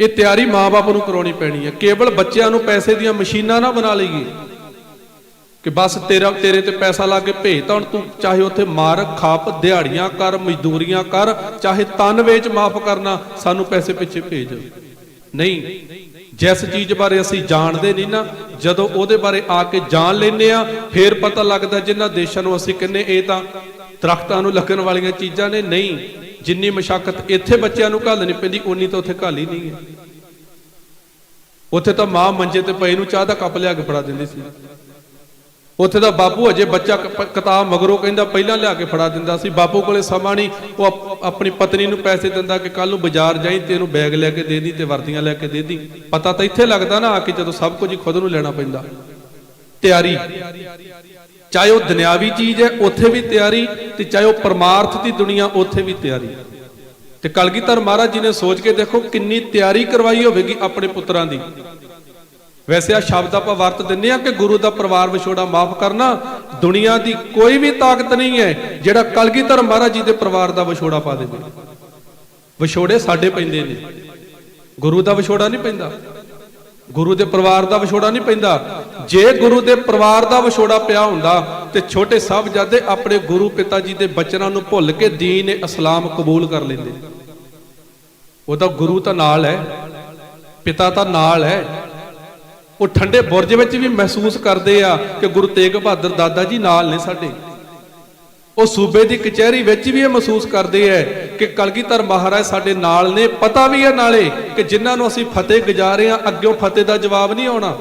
ਇਹ ਤਿਆਰੀ ਮਾਪੇ ਨੂੰ ਕਰਾਉਣੀ ਪੈਣੀ ਹੈ। ਕੇਵਲ ਬੱਚਿਆਂ ਨੂੰ ਪੈਸੇ ਦੀਆਂ ਮਸ਼ੀਨਾਂ ਨਾ ਬਣਾ ਲਈਏ। ਕਿ ਬਸ ਤੇਰਾ ਤੇਰੇ ਤੇ ਪੈਸਾ ਲਾ ਕੇ ਭੇਜ ਤਾਂ ਹੁਣ ਤੂੰ ਚਾਹੇ ਉੱਥੇ ਮਾਰ, ਖਾਪ, ਦਿਹਾੜੀਆਂ ਕਰ, ਮਜ਼ਦੂਰੀਆਂ ਕਰ, ਚਾਹੇ ਤਨ ਵੇਚ ਮਾਫ ਕਰਨਾ, ਸਾਨੂੰ ਪੈਸੇ ਪਿੱਛੇ ਭੇਜ। ਨਹੀਂ, ਜਿਸ ਚੀਜ਼ ਬਾਰੇ ਅਸੀਂ ਜਾਣਦੇ ਨਹੀਂ ਨਾ, ਜਦੋਂ ਉਹਦੇ ਬਾਰੇ ਆ ਕੇ ਜਾਣ ਲੈਨੇ ਆ ਫੇਰ ਪਤਾ ਲੱਗਦਾ ਜਿਨ੍ਹਾਂ ਦੇਸ਼ਾਂ ਨੂੰ ਅਸੀਂ ਕਹਿੰਨੇ ਇਹ ਤਾਂ ਦਰਖਤਾਂ ਨੂੰ ਲੱਗਣ ਵਾਲੀਆਂ ਚੀਜ਼ਾਂ ਨੇ। ਨਹੀਂ, ਜਿੰਨੀ ਮਸ਼ਕਤ ਇੱਥੇ ਬੱਚਿਆਂ ਨੂੰ ਘੱਲਣੀ ਪੈਂਦੀ ਉਨੀ ਤਾਂ ਉੱਥੇ ਘੱਲ ਹੀ ਨਹੀਂ ਹੈ। ਉੱਥੇ ਤਾਂ ਮਾਂ ਮੰਜੇ ਤੇ ਪਏ ਨੂੰ ਚਾਹ ਦਾ ਕੱਪ ਲਿਆ ਕੇ ਫੜਾ ਦਿੰਦੀ ਸੀ। ਉੱਥੇ ਦਾ ਬਾਪੂ ਅਜੇ ਬੱਚਾ ਕਿਤਾਬ ਮਗਰੋਂ ਕਹਿੰਦਾ, ਪਹਿਲਾਂ ਲਿਆ ਕੇ ਫੜਾ ਦਿੰਦਾ ਸੀ। ਬਾਪੂ ਕੋਲੇ ਸਮਾਂ ਨਹੀਂ। ਉਹ ਆਪਣੀ ਪਤਨੀ ਨੂੰ ਪੈਸੇ ਦਿੰਦਾ ਕਿ ਕੱਲ ਨੂੰ ਬਾਜ਼ਾਰ ਜਾਈ ਤੇ ਇਹਨੂੰ ਬੈਗ ਲੈ ਕੇ ਦੇ ਦੀ ਤੇ ਵਰਦੀਆਂ ਲੈ ਕੇ ਦੇ ਦੀ। ਪਤਾ ਤਾਂ ਇੱਥੇ ਲੱਗਦਾ ਨਾ ਆ ਕੇ ਜਦੋਂ ਸਭ ਕੁਝ ਖੁਦ ਨੂੰ ਲੈਣਾ ਪੈਂਦਾ। ਤਿਆਰੀ। ਚਾਹੇ ਉਹ ਦੁਨਿਆਵੀ ਚੀਜ਼ ਹੈ, ਉੱਥੇ ਵੀ ਤਿਆਰੀ ਤੇ ਚਾਹੇ ਉਹ ਪਰਮਾਰਥ ਦੀ ਦੁਨੀਆ, ਉੱਥੇ ਵੀ ਤਿਆਰੀ। ਤੇ ਕਲਗੀਧਰ ਮਹਾਰਾਜ ਜੀ ਨੇ ਸੋਚ ਕੇ ਦੇਖੋ, ਕਿੰਨੀ ਤਿਆਰੀ ਕਰਵਾਈ ਹੋਵੇਗੀ ਆਪਣੇ ਪੁੱਤਰਾਂ ਦੀ। ਵੈਸੇ ਆ ਸ਼ਬਦ ਆਪਾਂ ਵਰਤ ਦਿੰਨੇ ਆ ਕਿ ਗੁਰੂ ਦਾ ਪਰਿਵਾਰ ਵਿਛੋੜਾ ਮਾਫ ਕਰਨਾ ਦੁਨੀਆ ਦੀ ਕੋਈ ਵੀ ਤਾਕਤ ਨਹੀਂ ਹੈ ਜਿਹੜਾ ਕਲਗੀਧਰ ਮਹਾਰਾਜ ਜੀ ਦੇ ਪਰਿਵਾਰ ਦਾ ਵਿਛੋੜਾ ਪਾ ਦੇਵੇ। ਵਿਛੋੜੇ ਸਾਡੇ ਪੈਂਦੇ ਨੇ। ਗੁਰੂ ਦਾ ਵਿਛੋੜਾ ਨਹੀਂ ਪੈਂਦਾ। ਗੁਰੂ ਦੇ ਪਰਿਵਾਰ ਦਾ ਵਿਛੋੜਾ ਨਹੀਂ ਪੈਂਦਾ। ਜੇ ਗੁਰੂ ਦੇ ਪਰਿਵਾਰ ਦਾ ਵਿਛੋੜਾ ਪਿਆ ਹੁੰਦਾ ਤੇ ਛੋਟੇ ਸਾਹਿਬਜ਼ਾਦੇ ਆਪਣੇ ਗੁਰੂ ਪਿਤਾ ਜੀ ਦੇ ਬਚਨਾਂ ਨੂੰ ਭੁੱਲ ਕੇ ਦੀਨ ਇਸਲਾਮ ਕਬੂਲ ਕਰ ਲੈਂਦੇ ਉਹਦਾ ਗੁਰੂ ਤਾਂ ਨਾਲ ਹੈ, ਪਿਤਾ ਤਾਂ ਨਾਲ ਹੈ। ਉਹ ਠੰਡੇ ਬੁਰਜ ਵਿੱਚ ਵੀ ਮਹਿਸੂਸ ਕਰਦੇ ਆ ਕਿ ਗੁਰੂ ਤੇਗ ਬਹਾਦਰ ਦਾਦਾ ਜੀ ਨਾਲ ਨੇ ਸਾਡੇ। ਉਹ ਸੂਬੇ ਦੀ ਕਚਹਿਰੀ ਵਿੱਚ ਵੀ ਇਹ ਮਹਿਸੂਸ ਕਰਦੇ ਐ ਕਿ ਕਲਗੀਧਰ ਮਹਾਰਾਜ ਸਾਡੇ ਨਾਲ ਨੇ। ਪਤਾ ਵੀ ਹੈ ਨਾਲੇ ਕਿ ਜਿਨ੍ਹਾਂ ਨੂੰ ਅਸੀਂ ਫਤਿਹ ਗੁਜ਼ਾਰੇ ਆ, ਅੱਗਿਓਂ ਫਤਿਹ ਦਾ ਜਵਾਬ ਨਹੀਂ ਆਉਣਾ।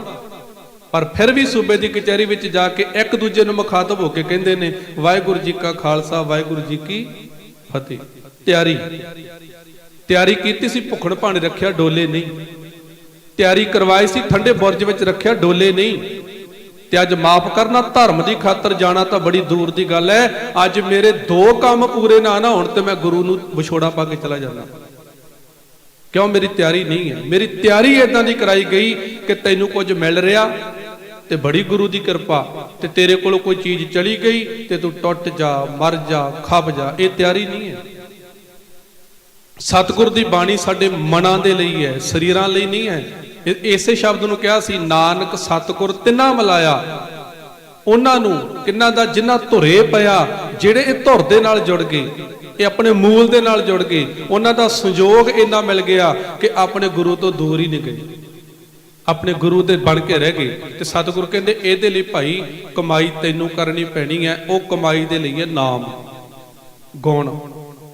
ਪਰ ਫਿਰ ਵੀ ਸੂਬੇ ਦੀ ਕਚਹਿਰੀ ਵਿੱਚ ਜਾ ਕੇ ਇੱਕ ਦੂਜੇ ਨੂੰ ਮੁਖਾਤਬ ਹੋ ਕੇ ਕਹਿੰਦੇ ਨੇ, ਵਾਹਿਗੁਰੂ ਜੀ ਕਾ ਖਾਲਸਾ, ਵਾਹਿਗੁਰੂ ਜੀ ਕੀ ਫਤਿਹ। ਤਿਆਰੀ। ਤਿਆਰੀ ਕੀਤੀ ਸੀ, ਭੁੱਖਣ ਭਾਣੇ ਰੱਖਿਆ, ਡੋਲੇ ਨਹੀਂ। ਤਿਆਰੀ ਕਰਵਾਈ ਸੀ, ਠੰਡੇ ਬੁਰਜ ਵਿੱਚ ਰੱਖਿਆ, ਡੋਲੇ ਨਹੀਂ। ਤੇ ਅੱਜ ਮਾਫ ਕਰਨਾ, ਧਰਮ ਦੀ ਖਾਤਰ ਜਾਣਾ ਤਾਂ ਬੜੀ ਦੂਰ ਦੀ ਗੱਲ ਹੈ। ਅੱਜ ਮੇਰੇ ਦੋ ਕੰਮ ਪੂਰੇ ਨਾ ਨਾ ਹੋਣ ਤੇ ਮੈਂ ਗੁਰੂ ਨੂੰ ਵਿਛੋੜਾ ਪਾ ਕੇ ਚਲਾ ਜਾਂਦਾ। ਕਿਉਂ? ਮੇਰੀ ਤਿਆਰੀ ਨਹੀਂ ਹੈ। ਮੇਰੀ ਤਿਆਰੀ ਇਦਾਂ ਦੀ ਕਰਾਈ ਗਈ ਕਿ ਤੈਨੂੰ ਕੁਝ ਮਿਲ ਰਿਹਾ ਤੇ ਬੜੀ ਗੁਰੂ ਦੀ ਕਿਰਪਾ ਤੇ ਤੇਰੇ ਕੋਲੋਂ ਕੋਈ ਚੀਜ਼ ਚਲੀ ਗਈ ਤੇ ਤੂੰ ਟੁੱਟ ਜਾ, ਮਰ ਜਾ, ਖੱਬ ਜਾ। ਇਹ ਤਿਆਰੀ ਨਹੀਂ ਹੈ। ਸਤਿਗੁਰ ਦੀ ਬਾਣੀ ਸਾਡੇ ਮਨਾਂ ਦੇ ਲਈ ਹੈ, ਸਰੀਰਾਂ ਲਈ ਨਹੀਂ ਹੈ। ਇਸੇ ਸ਼ਬਦ ਨੂੰ ਕਿਹਾ ਸੀ, ਨਾਨਕ ਸਤਿਗੁਰ ਤਿੰਨਾ ਮਲਾਇਆ ਉਹਨਾਂ ਨੂੰ ਕਿੰਨਾਂ ਦਾ ਜਿੰਨਾ ਧੁਰੇ ਪਿਆ, ਜਿਹੜੇ ਇਹ ਧੁਰ ਦੇ ਨਾਲ ਜੁੜ ਗਏ, ਇਹ ਆਪਣੇ ਮੂਲ ਦੇ ਨਾਲ ਜੁੜ ਗਏ, ਉਹਨਾਂ ਦਾ ਸੰਯੋਗ ਇੰਨਾ ਮਿਲ ਗਿਆ ਕਿ ਆਪਣੇ ਗੁਰੂ ਤੋਂ ਦੂਰ ਹੀ ਨਹੀਂ ਗਏ। ਆਪਣੇ ਗੁਰੂ ਦੇ ਬਣ ਕੇ ਰਹਿ ਗਏ ਤੇ ਸਤਿਗੁਰ ਕਹਿੰਦੇ, ਇਹਦੇ ਲਈ ਭਾਈ ਕਮਾਈ ਤੈਨੂੰ ਕਰਨੀ ਪੈਣੀ ਹੈ, ਉਹ ਕਮਾਈ ਦੇ ਲਈ ਹੈ ਨਾਮ, ਗੁਣ,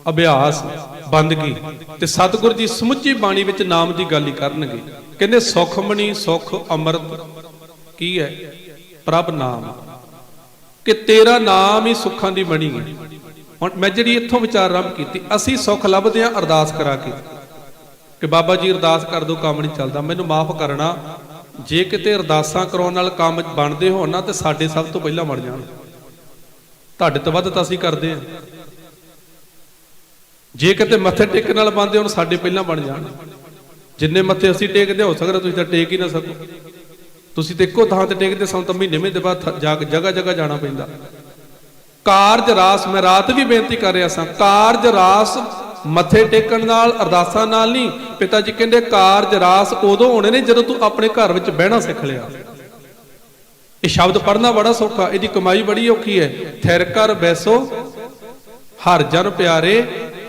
ਅਭਿਆਸ, ਬੰਦਗੀ। ਤੇ ਸਤਿਗੁਰ ਜੀ ਸਮੁੱਚੀ ਬਾਣੀ ਵਿੱਚ ਨਾਮ ਦੀ ਗੱਲ ਹੀ ਕਰਨਗੇ। ਕਹਿੰਦੇ ਸੁਖਮਣੀ ਸੁਖ ਅੰਮ੍ਰਿਤ, ਕੀ ਹੈ? ਪ੍ਰਭ ਨਾਮ। ਕਿ ਤੇਰਾ ਨਾਮ ਹੀ ਸੁੱਖਾਂ ਦੀ ਮਣੀ ਹੈ। ਹੁਣ ਮੈਂ ਜਿਹੜੀ ਇੱਥੋਂ ਵਿਚਾਰ ਆਰੰਭ ਕੀਤੀ, ਅਸੀਂ ਸੁੱਖ ਲੱਭਦੇ ਹਾਂ, ਅਰਦਾਸ ਕਰਾ ਕੇ। ਕਿ ਬਾਬਾ ਜੀ ਅਰਦਾਸ ਕਰ ਦੋ ਕੰਮ ਨਹੀਂ ਚੱਲਦਾ। ਮੈਨੂੰ ਮਾਫ ਕਰਨਾ, ਜੇ ਕਿਤੇ ਅਰਦਾਸਾਂ ਕਰਾਉਣ ਨਾਲ ਕੰਮ ਬਣਦੇ ਹੋਣ ਨਾ, ਤੇ ਸਾਡੇ ਸਭ ਤੋਂ ਪਹਿਲਾਂ ਬਣ ਜਾਣ। ਤੁਹਾਡੇ ਤੋਂ ਵੱਧ ਤਾਂ ਅਸੀਂ ਕਰਦੇ ਹਾਂ। ਜੇ ਕਿਤੇ ਮੱਥੇ ਟੇਕਣ ਨਾਲ ਬੰਦੇ ਹੋਣ, ਸਾਡੇ ਪਹਿਲਾਂ ਬਣ ਜਾਣ। ਜਿੰਨੇ ਮੱਥੇ ਅਸੀਂ ਟੇਕਦੇ ਹੋ ਸਕਦਾ ਤੁਸੀਂ ਤਾਂ ਟੇਕ ਹੀ ਨਾ ਸਕੋ। ਤੁਸੀਂ ਤੇ ਇੱਕੋ ਥਾਂ ਤੇ ਟੇਕਦੇ, ਸਾਨੂੰ ਤਾਂ ਮਹੀਨੇ ਮਹੀਨੇ ਬਾਅਦ ਜਾ ਜਗ੍ਹਾ ਜਗ੍ਹਾ ਜਾਣਾ ਪੈਂਦਾ। ਕਾਰਜ ਰਾਸ, ਮੈਂ ਰਾਤ ਵੀ ਬੇਨਤੀ ਕਰ ਰਿਹਾ ਸਾਂ, ਕਾਰਜ ਰਾਸ ਮੱਥੇ ਟੇਕਣ ਨਾਲ, ਅਰਦਾਸਾਂ ਨਾਲ ਨਹੀਂ। ਪਿਤਾ ਜੀ ਕਹਿੰਦੇ, ਕਾਰਜ ਰਾਸ ਉਦੋਂ ਹੋਣੇ ਨੇ ਜਦੋਂ ਤੂੰ ਆਪਣੇ ਘਰ ਵਿੱਚ ਬਹਿਣਾ ਸਿੱਖ ਲਿਆ। ਇਹ ਸ਼ਬਦ ਪੜ੍ਹਨਾ ਬੜਾ ਸੌਖਾ, ਇਹਦੀ ਕਮਾਈ ਬੜੀ ਔਖੀ ਹੈ। ਥਿਰ ਕਰ ਬੈਸੋ, ਹਰ ਜਨ ਪਿਆਰੇ,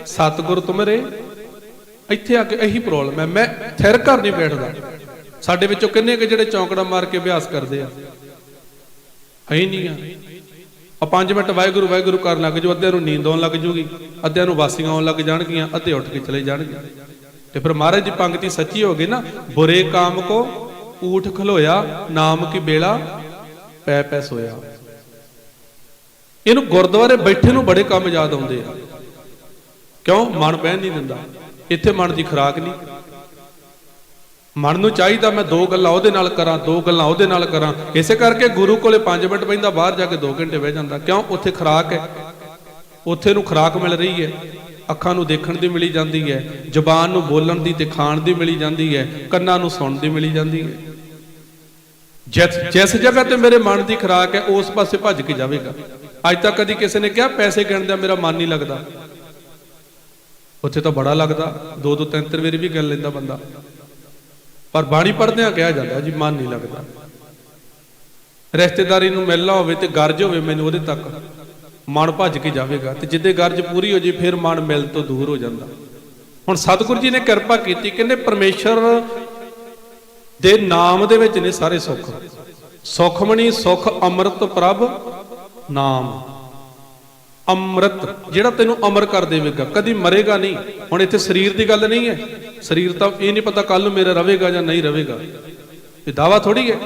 ਸਤਿਗੁਰ ਤੁਮਰੇ। ਇੱਥੇ ਆ ਕੇ ਇਹੀ ਪ੍ਰੋਬਲਮ ਹੈ। ਮੈਂ ਥਿਰ ਘਰ ਨਹੀਂ ਬੈਠਦਾ। ਸਾਡੇ ਵਿੱਚੋਂ ਕਿੰਨੇ ਕਿ ਜਿਹੜੇ ਚੌਂਕੜਾ ਮਾਰ ਕੇ ਅਭਿਆਸ ਕਰਦੇ ਆ? ਹੈ ਹੀ ਨਹੀਂ ਆ। ਆ 5 ਮਿੰਟ ਵਾਹਿਗੁਰੂ ਵਾਹਿਗੁਰੂ ਕਰਨ ਲੱਗ ਜਾਓ, ਅੱਧਿਆਂ ਨੂੰ ਨੀਂਦ ਆਉਣ ਲੱਗ ਜੂਗੀ। ਅੱਧਿਆਂ ਨੂੰ ਵਾਸੀਆਂ ਆਉਣ ਲੱਗ ਜਾਣਗੀਆਂ, ਅੱਧੇ ਉੱਠ ਕੇ ਚਲੇ ਜਾਣਗੇ। ਤੇ ਫਿਰ ਮਹਾਰਾਜ ਦੀ ਪੰਕਤੀ ਸੱਚੀ ਹੋ ਗਈ ਨਾ, ਬੁਰੇ ਕਾਮ ਕੋ ਊਠ ਖਲੋਇਆ, ਨਾਮ ਕੀ ਬੇਲਾ, ਪੈ ਪੈ ਸੋਇਆ। ਇਹਨੂੰ ਗੁਰਦੁਆਰੇ ਬੈਠੇ ਨੂੰ ਬੜੇ ਕੰਮ ਯਾਦ ਆਉਂਦੇ ਆ। ਕਿਉਂ? ਮਨ ਬਹਿਣ ਨਹੀਂ ਦਿੰਦਾ। ਇੱਥੇ ਮਨ ਦੀ ਖੁਰਾਕ ਨਹੀਂ। ਮਨ ਨੂੰ ਚਾਹੀਦਾ ਮੈਂ ਦੋ ਗੱਲਾਂ ਉਹਦੇ ਨਾਲ ਕਰਾਂ, ਦੋ ਗੱਲਾਂ ਉਹਦੇ ਨਾਲ ਕਰਾਂ। ਇਸੇ ਕਰਕੇ ਗੁਰੂ ਕੋਲੇ 5 ਮਿੰਟ ਬੈਂਦਾ ਬਾਹਰ ਜਾ ਕੇ 2 ਘੰਟੇ ਬਹਿ ਜਾਂਦਾ। ਕਿਉਂ? ਉੱਥੇ ਖੁਰਾਕ ਹੈ। ਉੱਥੇ ਨੂੰ ਖੁਰਾਕ ਮਿਲ ਰਹੀ ਹੈ। ਅੱਖਾਂ ਨੂੰ ਦੇਖਣ ਦੀ ਮਿਲੀ ਜਾਂਦੀ ਹੈ। ਜ਼ੁਬਾਨ ਨੂੰ ਬੋਲਣ ਦੀ ਤੇ ਖਾਣ ਦੀ ਮਿਲੀ ਜਾਂਦੀ ਹੈ। ਕੰਨਾਂ ਨੂੰ ਸੁਣਨ ਦੀ ਮਿਲੀ ਜਾਂਦੀ ਹੈ। ਜਿਸ ਜਿਸ ਜਗ੍ਹਾ ਤੇ ਮੇਰੇ ਮਨ ਦੀ ਖੁਰਾਕ ਹੈ, ਉਸ ਪਾਸੇ ਭੱਜ ਕੇ ਜਾਵੇਗਾ। ਅੱਜ ਤੱਕ ਕਦੀ ਕਿਸੇ ਨੇ ਕਿਹਾ, ਪੈਸੇ ਗਿਣਦਿਆਂ ਮੇਰਾ ਮਨ ਨਹੀਂ ਲੱਗਦਾ। ਉੱਥੇ ਤਾਂ ਬੜਾ ਲੱਗਦਾ, ਦੋ ਦੋ ਤਿੰਨ ਤਿੰਨ ਵਾਰੀ ਵੀ ਗਿਣ ਲੈਂਦਾ ਬੰਦਾ। ਪਰ ਬਾਣੀ ਪੜ੍ਹਦਿਆਂ ਕਿਹਾ ਜਾਂਦਾ ਜੀ, ਮਨ ਨਹੀਂ ਲੱਗਦਾ। ਰਿਸ਼ਤੇਦਾਰੀ ਨੂੰ ਮਿਲਣਾ ਹੋਵੇ ਤੇ ਗਰਜ ਹੋਵੇ ਮੈਨੂੰ ਉਹਦੇ ਤੱਕ। ਮਨ ਭੱਜ ਕੇ ਜਾਵੇਗਾ ਤੇ ਜਿੱਦੇ ਗਰਜ ਪੂਰੀ ਹੋ ਜੇ, ਫਿਰ ਮਨ ਮਿਲ ਤੋਂ ਦੂਰ ਹੋ ਜਾਂਦਾ। ਹੁਣ ਸਤਿਗੁਰੂ ਜੀ ਨੇ ਕਿਰਪਾ ਕੀਤੀ ਕਹਿੰਦੇ ਪਰਮੇਸ਼ਰ ਦੇ ਨਾਮ ਦੇ ਵਿੱਚ ਨੇ ਸਾਰੇ ਸੁੱਖ। ਸੁਖਮਣੀ ਸੁਖ ਅੰਮ੍ਰਿਤ ਪ੍ਰਭ ਨਾਮ। ਅੰਮ੍ਰਿਤ, ਜਿਹੜਾ ਤੈਨੂੰ ਅਮਰ ਕਰ ਦੇਵੇਗਾ, ਕਦੀ ਮਰੇਗਾ ਨਹੀਂ। ਹੁਣ ਇੱਥੇ ਸਰੀਰ ਦੀ ਗੱਲ ਨਹੀਂ ਹੈ। ਸਰੀਰ ਤਾਂ ਇਹ ਨਹੀਂ ਪਤਾ ਕੱਲ ਨੂੰ ਮੇਰਾ ਰਵੇਗਾ ਜਾਂ ਨਹੀਂ ਰਵੇਗਾ। ਇਹ ਦਾਵਾ ਥੋੜੀ ਹੈ।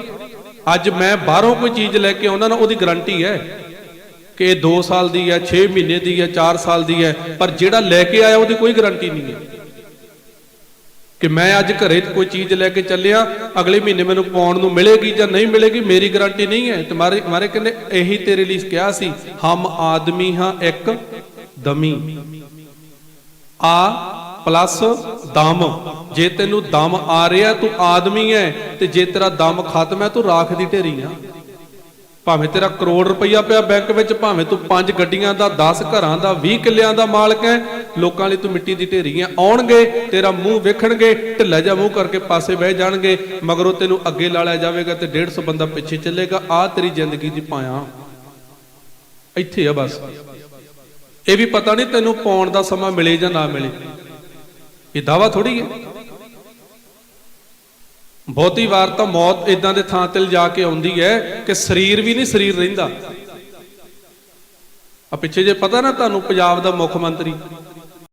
ਅੱਜ ਮੈਂ ਬਾਹਰੋਂ ਕੋਈ ਚੀਜ਼ ਲੈ ਕੇ ਆਉਂਦਾ ਨਾ, ਉਹਦੀ ਗਾਰੰਟੀ ਹੈ ਕਿ ਇਹ 2 ਸਾਲ ਦੀ ਹੈ 6 ਮਹੀਨੇ ਦੀ ਹੈ 4 ਸਾਲ ਦੀ ਹੈ, ਪਰ ਜਿਹੜਾ ਲੈ ਕੇ ਆਇਆ, ਉਹਦੀ ਕੋਈ ਗਾਰੰਟੀ ਨਹੀਂ ਹੈ। ਕਿ ਮੈਂ ਅੱਜ ਘਰੇ ਕੋਈ ਚੀਜ਼ ਲੈ ਕੇ ਚੱਲਿਆ, ਅਗਲੇ ਮਹੀਨੇ ਮੈਨੂੰ ਪਾਉਣ ਨੂੰ ਮਿਲੇਗੀ ਜਾਂ ਨਹੀਂ ਮਿਲੇਗੀ, ਮੇਰੀ ਗਾਰੰਟੀ ਨਹੀਂ ਹੈ। ਤੇ ਮਾਰੇ ਮਾਰੇ ਕਹਿੰਦੇ, ਇਹੀ ਤੇਰੇ ਲਈ ਕਿਹਾ ਸੀ, ਹਮ ਆਦਮੀ ਹਾਂ ਇੱਕ ਦਮੀ। ਆ ਪਲੱਸ ਦਮ। ਜੇ ਤੈਨੂੰ ਦਮ ਆ ਰਿਹਾ, ਤੂੰ ਆਦਮੀ ਹੈ, ਤੇ ਜੇ ਤੇਰਾ ਦਮ ਖਤਮ ਹੈ, ਤੂੰ ਰਾਖ ਦੀ ਢੇਰੀ ਆ। ਭਾਵੇਂ ਤੇਰਾ ਕਰੋੜ ਰੁਪਈਆ ਪਿਆ ਬੈਂਕ ਵਿੱਚ, ਭਾਵੇਂ ਤੂੰ ਪੰਜ ਗੱਡੀਆਂ ਦਾ 10 ਘਰਾਂ ਦਾ 20 ਕਿੱਲਿਆਂ ਦਾ ਮਾਲਕ ਹੈ ਲੋਕਾਂ ਲਈ ਤੂੰ ਮਿੱਟੀ ਦੀ ਢੇਰੀ ਹੈ ਆਉਣਗੇ, ਤੇਰਾ ਮੂੰਹ ਵੇਖਣਗੇ, ਢਿੱਲਾ ਜਿਹਾ ਮੂੰਹ ਕਰਕੇ ਪਾਸੇ ਬਹਿ ਜਾਣਗੇ, ਮਗਰੋਂ ਤੈਨੂੰ ਅੱਗੇ ਲਾਲਿਆ ਜਾਵੇਗਾ ਤੇ 150 ਬੰਦਾ ਪਿੱਛੇ ਚੱਲੇਗਾ। ਆ ਤੇਰੀ ਜ਼ਿੰਦਗੀ ਦੀ ਪਾਇਆ ਇੱਥੇ ਆ ਬਸ। ਇਹ ਵੀ ਪਤਾ ਨਹੀਂ ਤੈਨੂੰ ਪਾਉਣ ਦਾ ਸਮਾਂ ਮਿਲੇ ਜਾਂ ਨਾ ਮਿਲੇ। ਇਹ ਦਾਵਾ ਥੋੜੀ ਹੈ। ਬਹੁਤੀ ਵਾਰ ਤਾਂ ਮੌਤ ਇਦਾਂ ਦੇ ਥਾਂ ਤੇ ਲਿਜਾ ਕੇ ਆਉਂਦੀ ਹੈ ਕਿ ਸਰੀਰ ਵੀ ਨਹੀਂ ਸਰੀਰ ਰਹਿੰਦਾ। ਆ ਪਿੱਛੇ ਜੇ ਪਤਾ ਨਾ ਤੁਹਾਨੂੰ ਪੰਜਾਬ ਦਾ ਮੁੱਖ ਮੰਤਰੀ